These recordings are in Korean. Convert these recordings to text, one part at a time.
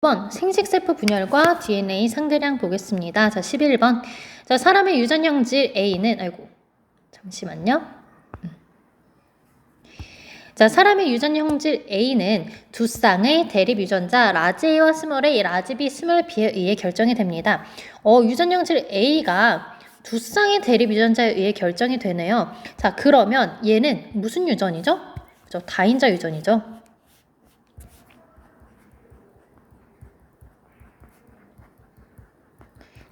번 생식세포 분열과 DNA 상대량 보겠습니다. 자, 11번. 자, 사람의 유전 형질 A는 아이고. 잠시만요. 음. 자, 사람의 유전 형질 A는 두 쌍의 대립 유전자 라지 A와 스몰 A, 라지 B, 스몰 B에 의해 결정이 됩니다. 어, 유전 형질 A가 두 쌍의 대립 유전자에 의해 결정이 되네요. 자, 그러면 얘는 무슨 유전이죠? 그죠? 다인자 유전이죠.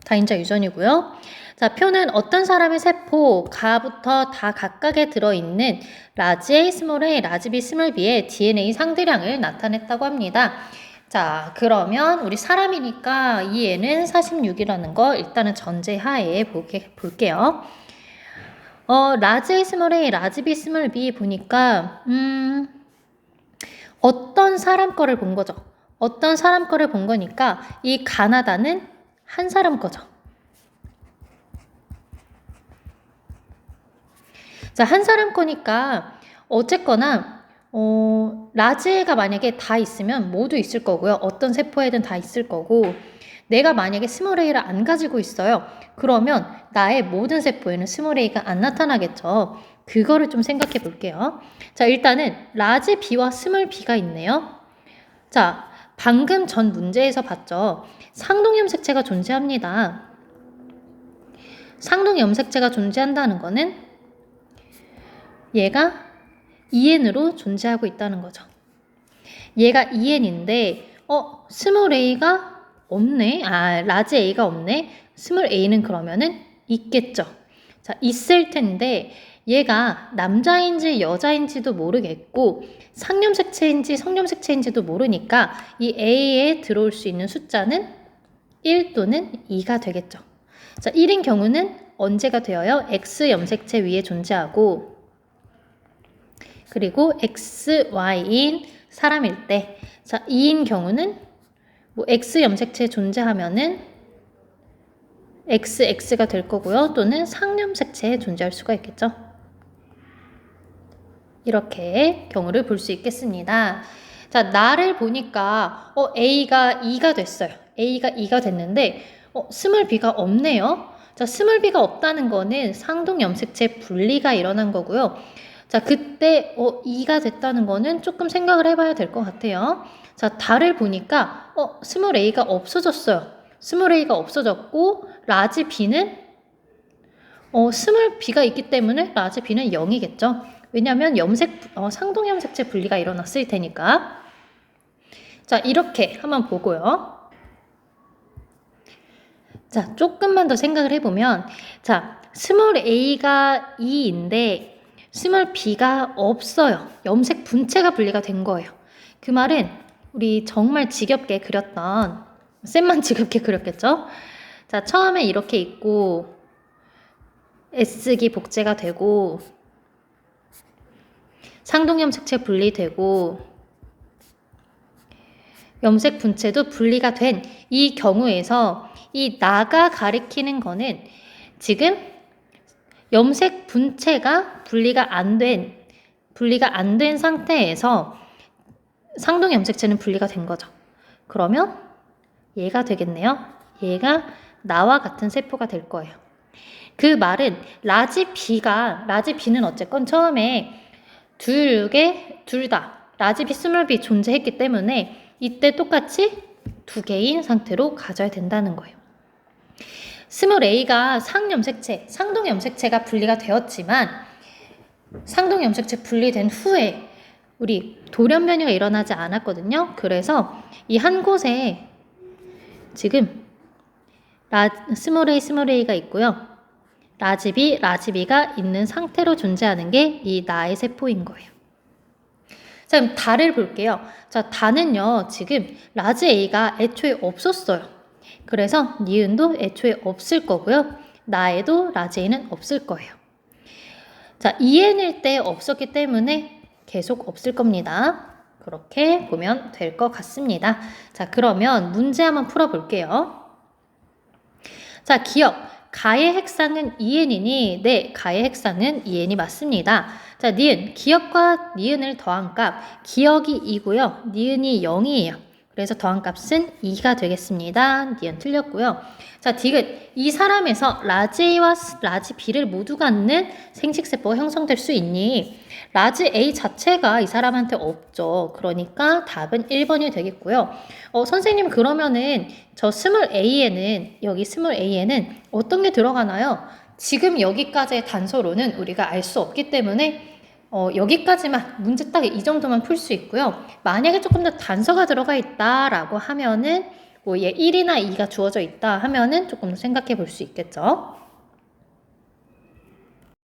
다인자 유전이고요. 자, 표는 어떤 사람의 세포, 가부터 다 각각에 들어있는 라지 A, 스몰 A, 라지 B, 스몰 B의 DNA 상대량을 나타냈다고 합니다. 자, 그러면 우리 사람이니까 이 애는 46이라는 거 일단은 전제하에 보게, 볼게요. 어, 라지 A, 스몰 A, 라지 B, 스몰 B 보니까, 음, 어떤 사람 거를 본 거죠. 어떤 사람 거를 본 거니까 이 가나다는 한 사람 거죠. 자, 한 사람 거니까 어쨌거나 어, 라지가 만약에 다 있으면 모두 있을 거고요. 어떤 세포에든 다 있을 거고 내가 만약에 스몰 A를 안 가지고 있어요. 그러면 나의 모든 세포에는 스몰 A가 안 나타나겠죠. 그거를 좀 생각해 볼게요. 자, 일단은 라지 B와 스몰 B가 있네요. 자, 방금 전 문제에서 봤죠. 상동염색체가 존재합니다. 상동염색체가 존재한다는 거는 얘가 EN으로 존재하고 있다는 거죠. 얘가 EN인데 어 스몰 A가 없네. 아 라지 A가 없네. 스몰 A는 그러면은 있겠죠. 자 있을 텐데 얘가 남자인지 여자인지도 모르겠고 상염색체인지 성염색체인지도 모르니까 이 A에 들어올 수 있는 숫자는 1 또는 2가 되겠죠. 자, 1인 경우는 언제가 되어요? X 염색체 위에 존재하고 그리고 X, Y인 사람일 때 자, 2인 경우는 뭐 X 염색체 존재하면은 XX가 될 거고요. 또는 상염색체에 존재할 수가 있겠죠. 이렇게 경우를 볼 수 있겠습니다. 자, 나를 보니까 어, A가 2가 됐어요. A가 2가 됐는데 어, 스몰 B가 없네요. 자, 스몰 B가 없다는 거는 상동 염색체 분리가 일어난 거고요. 자, 그때 어, 2가 됐다는 거는 조금 생각을 해봐야 될 것 같아요. 자, 달을 보니까 어, 스몰 A가 없어졌어요. 스몰 A가 없어졌고 라지 B는 어, 스몰 B가 있기 때문에 라지 B는 0이겠죠. 왜냐하면 염색 어, 상동 염색체 분리가 일어났을 테니까. 자, 이렇게 한번 보고요. 자, 조금만 더 생각을 해보면, 자, 스몰 A가 2인데, 스몰 B가 없어요. 염색 분체가 분리가 된 거예요. 그 말은 우리 정말 지겹게 그렸던, 쌤만 지겹게 그렸겠죠? 자, 처음에 이렇게 있고, S기 복제가 되고, 상동 염색체 분리되고, 염색 분체도 분리가 된 이 경우에서 이 나가 가리키는 거는 지금 염색 분체가 분리가 안 된, 분리가 안 된 상태에서 상동 염색체는 분리가 된 거죠. 그러면 얘가 되겠네요. 얘가 나와 같은 세포가 될 거예요. 그 말은 라지 B가, 라지 B는 어쨌건 처음에 두 개, 둘 다, 라지 B, 스몰 B 존재했기 때문에 이때 똑같이 두 개인 상태로 가져야 된다는 거예요. 스몰 A가 상염색체, 상동 염색체가 분리가 되었지만 상동 염색체 분리된 후에 우리 돌연 변이가 일어나지 않았거든요. 그래서 이 한 곳에 지금 라, 스몰 A, 스몰 A가 있고요. 라지비, 라지비가 있는 상태로 존재하는 게 이 나의 세포인 거예요. 자, 그럼 다를 볼게요. 자, 다는요, 지금 라지 A가 애초에 없었어요. 그래서 니은도 애초에 없을 거고요. 나에도 라지 A는 없을 거예요. 자, EN일 때 없었기 때문에 계속 없을 겁니다. 그렇게 보면 될 것 같습니다. 자, 그러면 문제 한번 풀어볼게요. 자, 기억. 가의 핵상은 EN이니, 네, 가의 핵상은 EN이 맞습니다. 자, 니은. 기억과 니은을 더한 값. 기억이 2고요. 니은이 0이에요. 그래서 더한 값은 2가 되겠습니다. 니은 틀렸고요. 자, 디귿. 이 사람에서 라지 A와 스- 라지 B를 모두 갖는 생식세포가 형성될 수 있니? 라지 A 자체가 이 사람한테 없죠. 그러니까 답은 1번이 되겠고요. 어, 선생님 그러면은 저 스몰 A에는 여기 스몰 A에는 어떤 게 들어가나요? 지금 여기까지의 단서로는 우리가 알 수 없기 때문에 어, 여기까지만 문제 딱 이 정도만 풀 수 있고요. 만약에 조금 더 단서가 들어가 있다라고 하면은 뭐 얘 1이나 2가 주어져 있다 하면은 조금 더 생각해 볼 수 있겠죠.